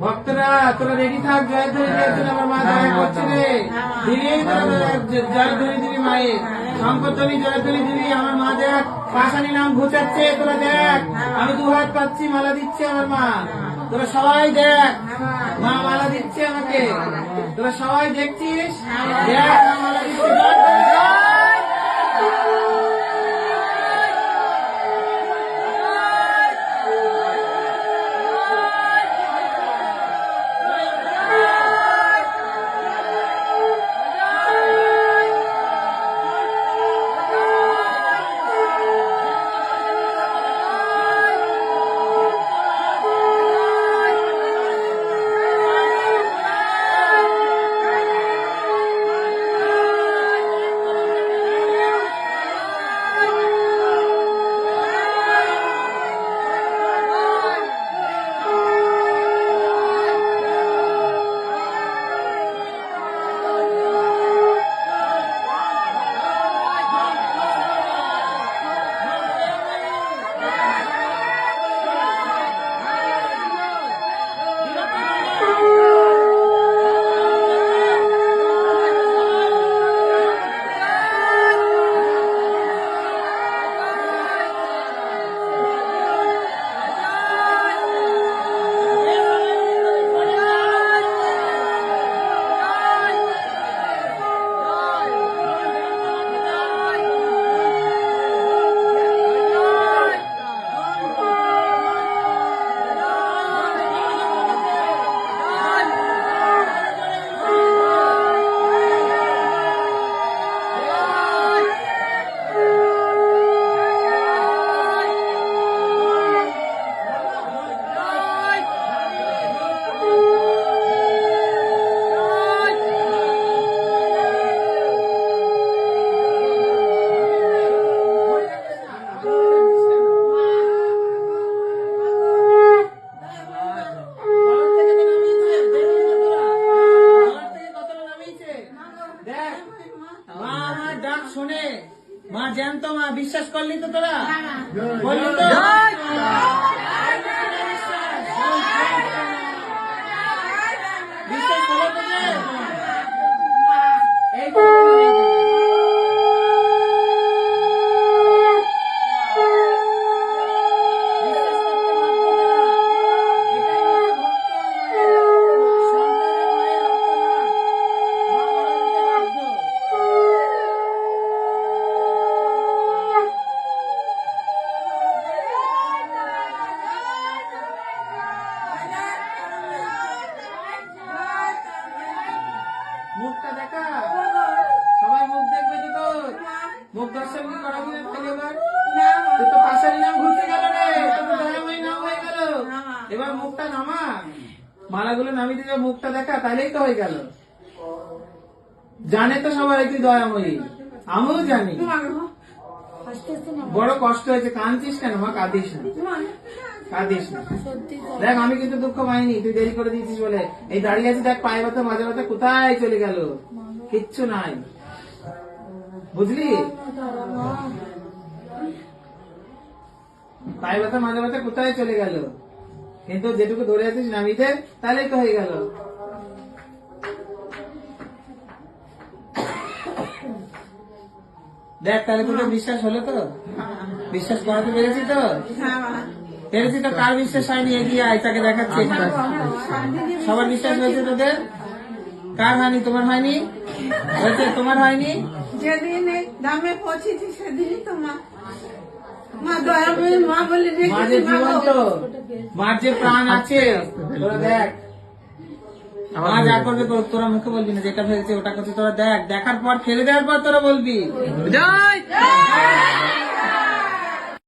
ভক্তরা, তোরা রেডি থাক, জয় ধরে আমার মা দয়া করছে রে। দিলি জয়- ধরে দিবি মায়ের। সম্পত্তনি জয় ধরে দিবি আমার মা দেখ, পাশানি নাম ঘুচাচ্ছে, তোরা দেখ। আমি দু হাত পাচ্ছি, মালা দিচ্ছে আমার মা। তোরা সবাই দেখ, মা মালা দিচ্ছে আমাকে। তোরা সবাই দেখছিস? দেখ মালা দিচ্ছে। মা আমার ডাক শোনে। মা জ্যান্ত মা বিশ্বাস করলি তো তোরা? বললি তো? মুখটা দেখা। সবাই মুখ দেখবে তো তোর। মুখ দর্শন কি করাবি না তাহলে এবার। তুই তো পাশারি নাম ঘুরতে গেল রে। তোর তো নাম হয়ে গেল। এবার মুখটা নামা। মালাগুলো নামিয়ে দিলে মুখটা দেখা তাহলেই তো হয়ে গেল। জানে তো সবাই তুই দয়াময়ী। আমিও জানি। বড় কষ্ট হয়েছে কাঁদছিস কেন? মা কাঁদিস না। কাঁদিস না। দেখ আমি কিন্তু দুঃখ পাইনি তুই দেরি করে দিয়েছিস বলে। এই দাঁড়িয়ে আছি দেখ পায়ে ব্যথা মাঝে ব্যথা কোথায় চলে গেল? কিচ্ছু নাই। বুঝলি? পায়ে ব্যথা মাঝে ব্যথা কোথায় চলে গেল? কিন্তু যেটুকু ধরে আছিস নামিতে তাহলেই তো হয়ে গেল। দেখ তাহলে তোকে বিশ্বাস হলো তো? বিশ্বাস করাতে পেরেছি তো? পেরেছি তো কার বিশ্বাস হয়নি? এগিয়ে আয় তাকে দেখাচ্ছি সবার বিশ্বাস হয়েছে তোদের? কার হয়নি? তোমার হয়নি? হয়েছে তোমার হয়নি? যেদিন দামে পৌঁছেছি সেদিনই তো মা মা দয়া করে মা বলে মাঝে রেখেছি মা জীবন তো মার যে প্রাণ আছে তোরা দেখ। মা যা করবে তোরা মুখে বলবি না যেটা ফেলছে ওটা করছে তোরা দেখ। দেখার পর ফেলে দেওয়ার পর তোরা বলবি। জয়!